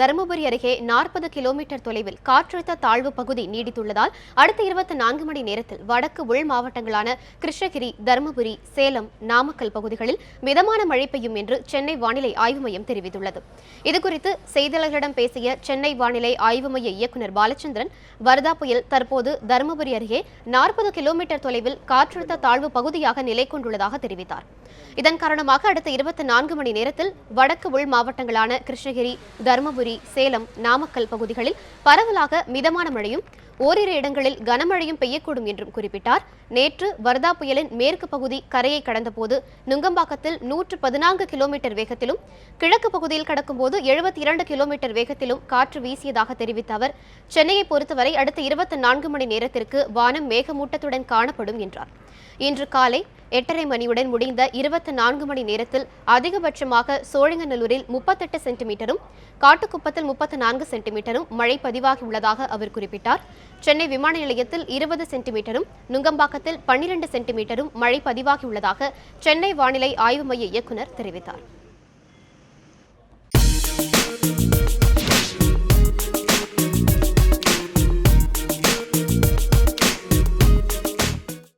தருமபுரி அருகே நாற்பது கிலோமீட்டர் தொலைவில் காற்றழுத்த தாழ்வு பகுதி நீடித்துள்ளதால் அடுத்த இருபத்தி நான்கு மணி நேரத்தில் வடக்கு உள் மாவட்டங்களான கிருஷ்ணகிரி தருமபுரி சேலம் நாமக்கல் பகுதிகளில் மிதமான மழை பெய்யும் என்று சென்னை வானிலை ஆய்வு மையம் தெரிவித்துள்ளது. இதுகுறித்து செய்தியாளர்களிடம் பேசிய சென்னை வானிலை ஆய்வு மைய இயக்குநர் பாலச்சந்திரன் வர்தா புயல் தற்போது தருமபுரி அருகே நாற்பது கிலோமீட்டர் தொலைவில் காற்றழுத்த தாழ்வு பகுதியாக நிலை கொண்டுள்ளதாக தெரிவித்தார். இதன் காரணமாக அடுத்த இருபத்தி நான்கு மணி நேரத்தில் வடக்கு உள் மாவட்டங்களான கிருஷ்ணகிரி தருமபுரி சேலம் நாமக்கல் பகுதிகளில் பரவலாக மிதமான மழையும் ஓரிரு இடங்களில் கனமழையும் பெய்யக்கூடும் என்றும் குறிப்பிட்டார். நேற்று வர்தா புயலின் மேற்கு பகுதி கரையை கடந்தபோது நுங்கம்பாக்கத்தில் நூற்று பதினான்கு கிலோமீட்டர் வேகத்திலும் கிழக்கு பகுதியில் கடக்கும்போது எழுபத்தி இரண்டு கிலோமீட்டர் வேகத்திலும் காற்று வீசியதாக தெரிவித்த அவர் சென்னையை பொறுத்தவரை அடுத்த இருபத்தி நான்கு மணி நேரத்திற்கு வானம் மேகமூட்டத்துடன் காணப்படும் என்றார். இன்று காலை எட்டரை மணியுடன் முடிந்த இருபத்தி நான்கு மணி நேரத்தில் அதிகபட்சமாக சோழிங்கநல்லூரில் முப்பத்தெட்டு சென்டிமீட்டரும் காட்டுக்குப்பத்தில் முப்பத்து நான்கு சென்டிமீட்டரும் மழை பதிவாகியுள்ளதாக அவர் குறிப்பிட்டார். சென்னை விமான நிலையத்தில் இருபது சென்டிமீட்டரும் நுங்கம்பாக்கத்தில் பன்னிரண்டு சென்டிமீட்டரும் மழை பதிவாகியுள்ளதாக சென்னை வானிலை ஆய்வு மைய இயக்குநர் தெரிவித்தார்.